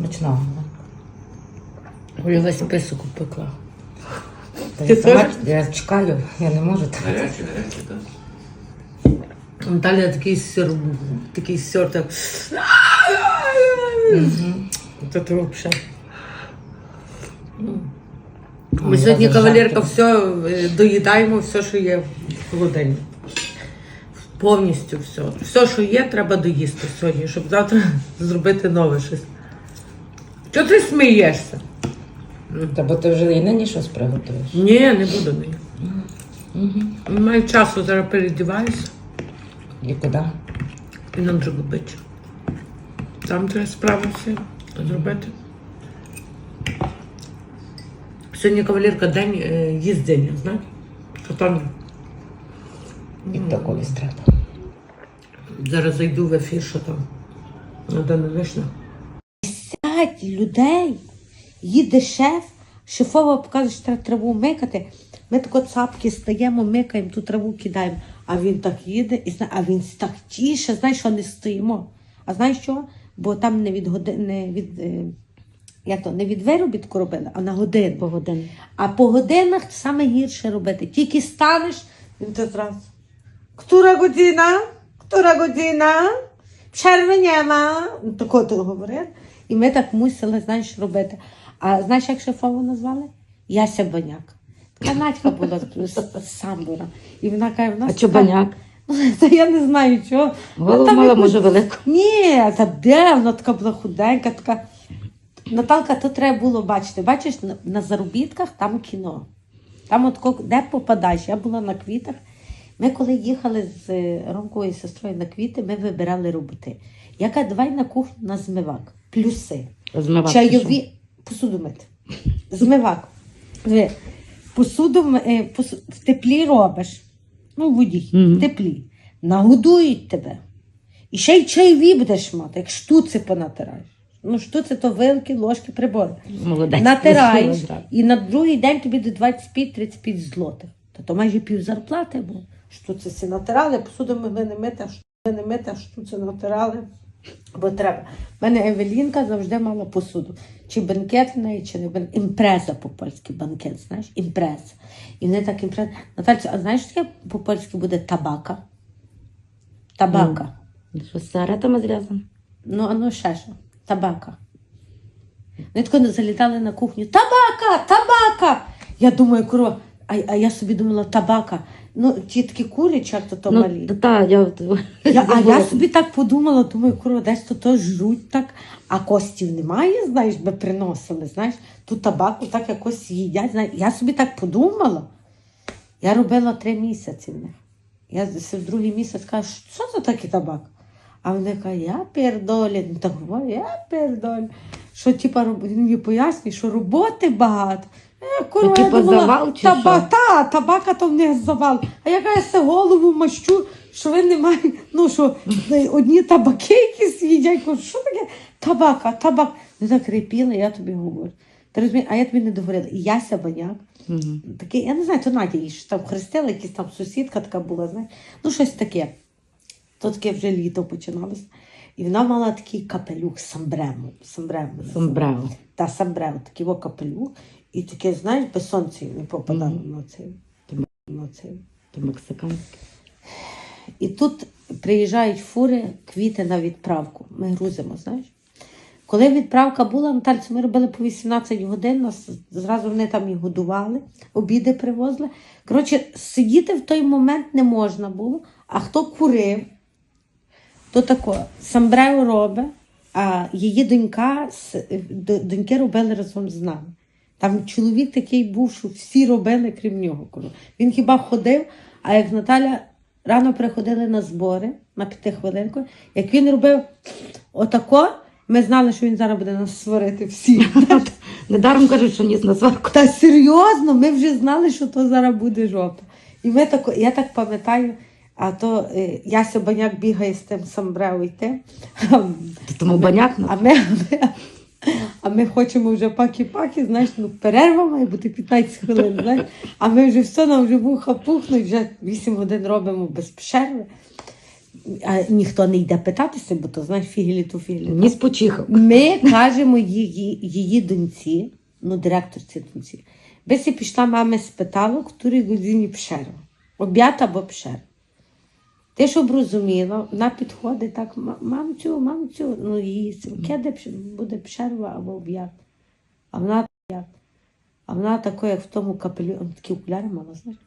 Смачного. Ой, Я весь писок пекла. Та я, сама, я чекаю, я не можу так. Гаряче, гаряче, так. Наталя такий сир, такий сир, так. Це ти взагалі. Ми Ой, сьогодні кавалерка все доїдаємо, все, що є в холодильнику. Повністю все. Все, що є, треба доїсти сьогодні, щоб завтра зробити нове щось. Чого ти смієшся? Та бо ти вже і нині щось приготуєш. Ні, не буду нині. Не маю часу, зараз передіваюся І куди? і на Дрогобич. Там треба справи всі зробити. Сьогодні кавалерка день е, їздення, знаєш? Там І то колись треба. зараз зайду в ефір, що там на Дана Вишня. П'ять людей їде шеф, шефова показує, що треба траву микати. Ми тако цапки стаємо, микаємо, ту траву кидаємо. А він так їде, і а він так тіше, знаєш, що не стоїмо. А знаєш що? Бо там не від годин, не від, е, як то, не від виробітку робили, а на годину. По годину. А по годинах саме гірше робити. Тільки станеш, він то зразу. Godzina? Która godzina? Przerwy nie. Ну, Тако то говорив. І ми так мусили, знаєш, робити. А знаєш, як шефову назвали? Яся Баняк. Така Надька була з самбура. І вона каже, в нас А така- баняк? Та я не знаю чого. Голову мала, якось- може, велику. Ні, та де вона така була худенька, така. Наталка, то треба було бачити. Бачиш, на, на заробітках там кіно. Там от де попадаєш. Я була на квітах. Ми коли їхали з е, Ромковою сестрою на квіти, ми вибирали роботи. Я кажу, давай на кухню на змивак. Плюси. Змивати. Чайові посуду мити. Змивак. Посуду е, в теплі робиш. Ну, в воді, Мгм. в теплі. Нагодують тебе. І ще й чайові будеш мати, як штуци понатираєш. Ну, штуци то вилки, ложки, прибори. Молодець. Натираєш, і на другий день тобі до 25-35 злотих. Та то майже пів зарплати було. Штуци всі натирали, посуду могли не мити, а штуци не мити, а штуци натирали. Бо треба. У мене Евелінка завжди мала посуду. Чи бенкет в неї, чи не бенкет. Імпреза по-польськи, банкет, знаєш, імпреза. І вони так імпреза. Натальцю, а знаєш, що таке по-польськи буде табака? Табака. Що з сигаретами зв'язано? Ну, а ну ще що? Табака. Вони тако залітали на кухню. Табака! Табака! Я думаю, курва, а, а я собі думала, табака. Ну, ті такі курячі, як то Ну, малі. та, я, Я, а я собі так подумала, думаю, курва, десь то, то жруть так, а костів немає, знаєш, би приносили, знаєш, ту табаку так якось їдять. Знаєш. Я собі так подумала. Я робила три місяці в них. Я в другий місяць кажу, що це таке табак? А вони кажуть, я пердолі. Ну так говорю, я пердолі. Що типа роб- він мені пояснює, що роботи багато. Е, курва, Ну, я типа думала, завал чи таба, що? та, табака то в них завал. А я кажу, се голову мащу, що ви не маєте, ну що е, одні табаки якісь їдять. Кажу, що таке табака, табак. Ну так репіли, я тобі говорю. Ти розумієш, а я тобі не договорила. І Яся Баняк, такий, я не знаю, то Надя її там хрестила, якась там сусідка така була, знаєш. Ну, щось таке. То таке вже літо починалося. І вона мала такий капелюх самбремо. Самбремо. Сомбрео. Та самбремо, такий капелюх. І таке, знаєш, без сонця не попадало на цей. На цей. То мексиканське. І тут приїжджають фури, квіти на відправку. Ми грузимо, знаєш. Коли відправка була, Натальцю, ми робили по 18 годин, нас зразу вони там і годували, обіди привозили. Коротше, сидіти в той момент не можна було, а хто курив, то тако, самбрео робить, а її донька, доньки робили разом з нами. Там чоловік такий був, що всі робили, крім нього. Він хіба ходив, а як Наталя рано приходили на збори на п'ятихвилинку, як він робив отако, ми знали, що він зараз буде нас сварити всі. Недаром кажуть, що ніс на сварку. Та серйозно, ми вже знали, що то зараз буде жопа. І ми тако, я так пам'ятаю, а то е, Яся Баняк бігає з тим самбрео йти. Тому баняк А ми, а ми, а ми хочемо вже паки-паки, знаєш, ну перерва має бути 15 хвилин, знаєш. А ми вже все, нам вже вуха пухнуть, вже 8 годин робимо без перерви. а ніхто не йде питатися, бо то знаєш фігелі ту фігелі. Ні спочихав. Ми кажемо її, її доньці, ну, директорці доньці, би пішла мами спитала, в якій годині пшерва. Об'яд або пшер. Ти щоб розуміла, вона підходить так, «Ма- мамцю, мамцю, ну її кеде буде пшерва або об'яд. А вона об'яд. А вона такою, як в тому капелю, такі окуляри мала, знаєш.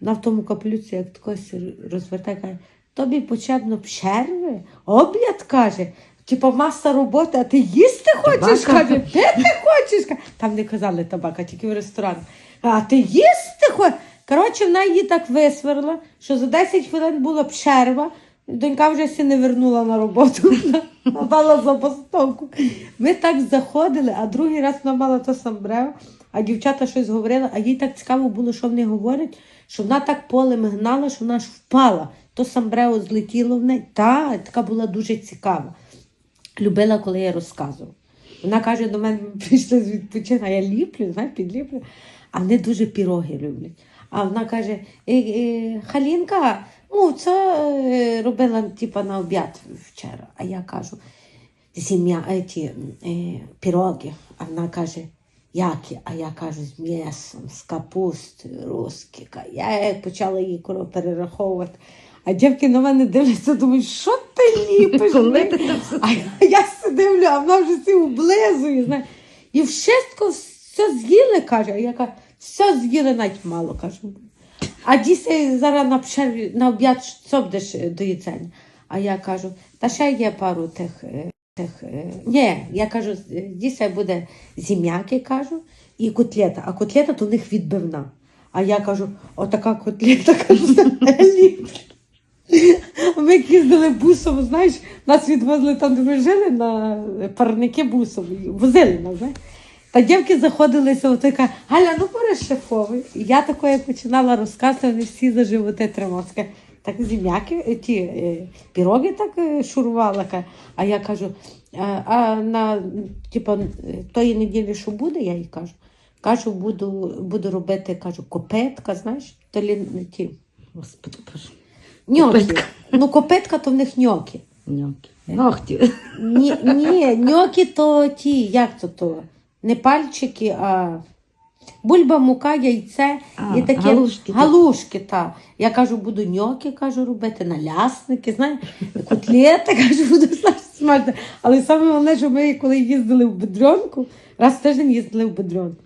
Вона в тому капелюці, як такось розвертає, каже, тобі потрібно пшерви, об'яд каже. Типа маса роботи, а ти їсти хочеш? Каже, пити хочеш? Там не казали табака, тільки в ресторані. А ти їсти хочеш? Коротше, вона її так висверла, що за 10 хвилин була пшерва. Донька вже сі не вернула на роботу, дала забастовку. Ми так заходили, а другий раз вона мала то самбрео, а дівчата щось говорили, а їй так цікаво було, що вони говорять, що вона так полем гнала, що вона аж впала. То самбрео злетіло в неї. Та, така була дуже цікава. Любила, коли я розказувала. Вона каже, до мене прийшли з відпочинку, а я ліплю, знаєш, підліплю, а вони дуже піроги люблять. А вона каже: «Е, е, Халінка, ну, це е, робила типа, на обід вчора. А я кажу, зім'я, е, е, піроги. А вона каже, які? А я кажу, з м'ясом, з капустою, русські. Я почала її коро перераховувати. А дівки на мене дивляться, думають, що ти ліпиш? Коли ти це А я, я все дивлю, а вона вже всі облизує. І вшистко все з'їли, каже. А я кажу, все з'їли навіть мало, кажу. А діси зараз на пшерві, на обід що будеш до їцення? А я кажу, та ще є пару тих. е, тих е, ні, я кажу, діся буде зім'яки, кажу, і котлета. А котлета то в них відбивна. А я кажу, отака котлета, кажу. Ми їздили бусом, знаєш, нас відвозили там, де ми жили, на парники бусом, возили нас. Та дівки заходилися, от така, Галя, ну. І я такою починала розказувати, вони всі за животи трималися. Так зім'яки, е, ті е, піроги так е, шурувала. А я кажу, а, а на типу, е, тої неділі, що буде, я їй кажу. Кажу, буду, буду робити, кажу, копетка, знаєш, то лі, ті, Господи, боже. Ньоки. Копитка. Ну, копитка то в них ньоки. Ньоки. Ногті. Ні, ні, ньоки то ті, як то то? Не пальчики, а бульба, мука, яйце А, і такі галушки. галушки та. Я кажу, буду ньоки, кажу, робити, налясники, знаєш, котлети, кажу, буду смажити. Але саме головне, що ми коли їздили в Бедренку, раз в тиждень їздили в Бедренку.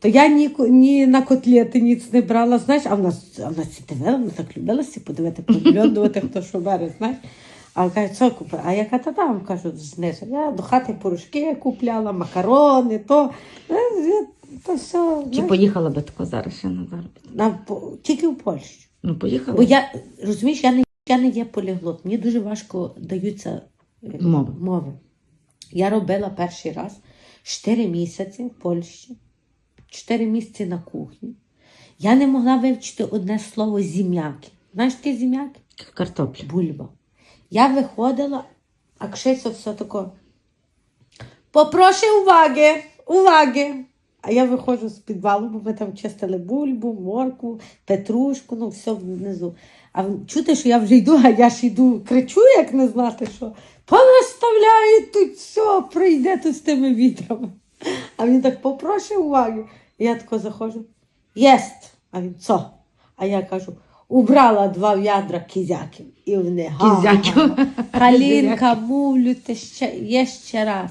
То я ні, ні на котлети ніц не брала, знаєш, а в нас, а в нас ці дивила, ми так любилася подивити, поглядувати, хто що бере, знаєш. А каже, що купила? А я кажу, та там, кажу, знизу. Я до хати порошки купляла, макарони, то, е, е, то все. Чи знаєш, поїхала би тако зараз ще на заробіток? на, по- тільки в Польщу. Ну, поїхала. Бо я, розумієш, я не, я не є поліглот. Мені дуже важко даються е, Мови. мови. Я робила перший раз 4 місяці в Польщі, 4 місяці на кухні. Я не могла вивчити одне слово зім'яки. Знаєш таке зім'яки? Картопля. Бульба. Я виходила, а кшиця все тако. Попрошу уваги, уваги. А я виходжу з підвалу, бо ми там чистили бульбу, моркву, петрушку, ну все внизу. А чути, що я вже йду, а я ж йду, кричу, як не знати, що понаставляють тут все, прийде тут з тими вітрами. А він так попрошу уваги. І я тако заходжу. Єсть. А він що? А я кажу, убрала два відра кізяків. І вони Кізяків. Калінка, мовлю, те ще, є ще раз.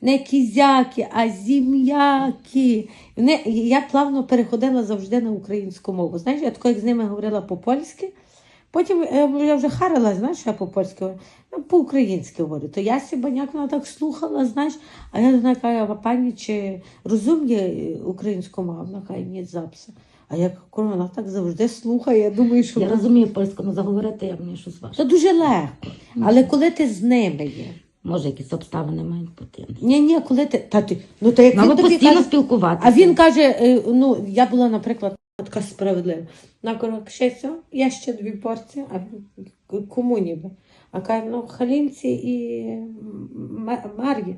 Не кізяки, а зім'яки. Вони, я плавно переходила завжди на українську мову. Знаєш, я тако, як з ними говорила по-польськи, потім е, я вже харила, знаєш, я по-польськи говорю, ну, по-українськи говорю. То я сібаняк вона так слухала, знаєш, а я до неї кажу, «А пані, чи розуміє українську мову? Вона каже, ні, записи. А я кажу, вона так завжди слухає, я думаю, що Я вона розумію польську, але заговорити я мені щось важко. це дуже легко. Але коли ти з ними є. Може, якісь обставини мають бути. Ні, ні, коли ти. Та ти ну то як Нам він тобі постійно каже, спілкуватися. а він каже: е, ну я була, наприклад, така справедлива. На коротше, я ще дві порції, а він, кому ніби? А каже, ну халінці і Мар'ї.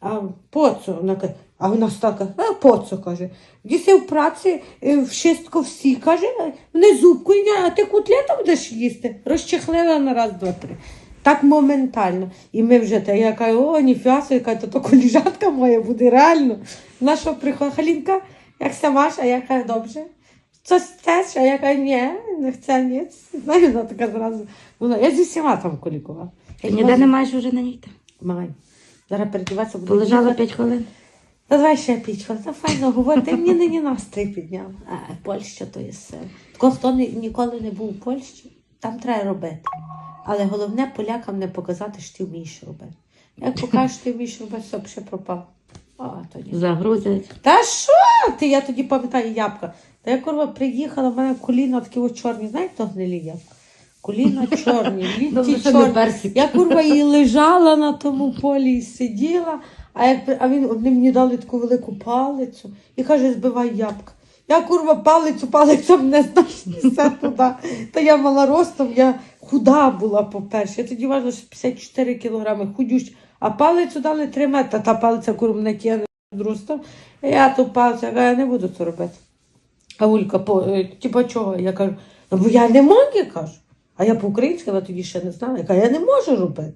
А по це? Вона каже, А вона стала каже, а поцо, каже. Діси в праці, е, вшистко всі, каже, не зубку, а ти котлету будеш їсти? Розчехлила на раз, два, три. Так моментально. І ми вже та я кажу, о, ніфіга, собі, кажу, то, то коліжанка моя буде реально. На що приходить Халінка, як сама, а я кажу, добре. Це теж, а я кажу, ні, не хоче ні. Знаєш, вона така зразу. Вона, я зі всіма там колікувала. Ніде не маєш вже на ній. Маю. Зараз передіватися буду. Полежала їхати. 5 хвилин. Та давай ще пічка. Та файно говорити. Мені нині настрій підняв. А, Польща то є все. Тако, хто ні- ніколи не був у Польщі, там треба робити. Але головне полякам не показати, що ти вмієш робити. Як покажеш, що ти вмієш робити, все ще пропав. А, то ні. Загрузять. Та що ти? Я тоді пам'ятаю ябка. Та я курва приїхала, в мене коліна такі от чорні. Знаєте, то гнилі ябка? Коліна чорні, літі чорні. Я курва і лежала на тому полі і сиділа, а, як, а він вони мені дали таку велику палицю і каже, збивай ябка. Я курва палицю, палиця мене знаєш, несе туди. Та я мала ростом, я худа була, по-перше. Я тоді важила що 54 кілограми, худюща. А палицю дали 3 метри, та палиця курва мене тягне ростом. Я ту палицю, я кажу, я не буду це робити. А Улька, е, типа чого? Я кажу, ну бо я не можу, я кажу. А я по-українськи, вона тоді ще не знала. Я кажу, я не можу робити.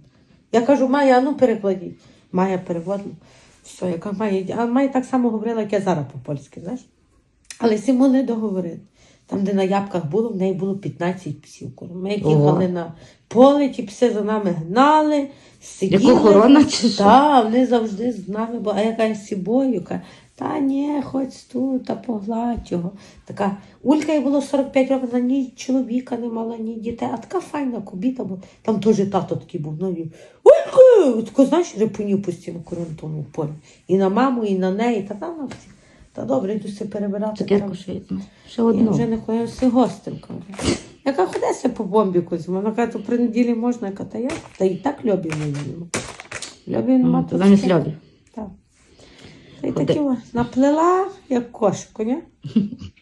Я кажу, Майя, ну перекладіть. Майя переводила. Все, яка Майя. А Майя так само говорила, як я зараз по-польськи, знаєш. Але всі могли договорити. Там, де на ябках було, в неї було 15 псів. Ми як їхали на поле, ті пси за нами гнали, сиділи. Як охорона чи що? Так, вони завжди з нами, бо а я кажу, з каже, та ні, хоч тут, та погладь його. Така Улька їй було 45 років, вона ні чоловіка не мала, ні дітей, а така файна кобіта була. Там теж тато такий був. Ну! Тако, знаєш, репунів постійно корунтому полі. І на маму, і на неї, та там на всі. Та добре, йду все перебирати. Цукерку ще. Ще я вже не хочу все гостем. Яка ходиться по бомбі кузьма. Вона каже, то при неділі можна, я кажу, та я. Та і так льобів не їмо. Льобів нема. То замість таке. Так. Та й такі наплела, як кошку, ні?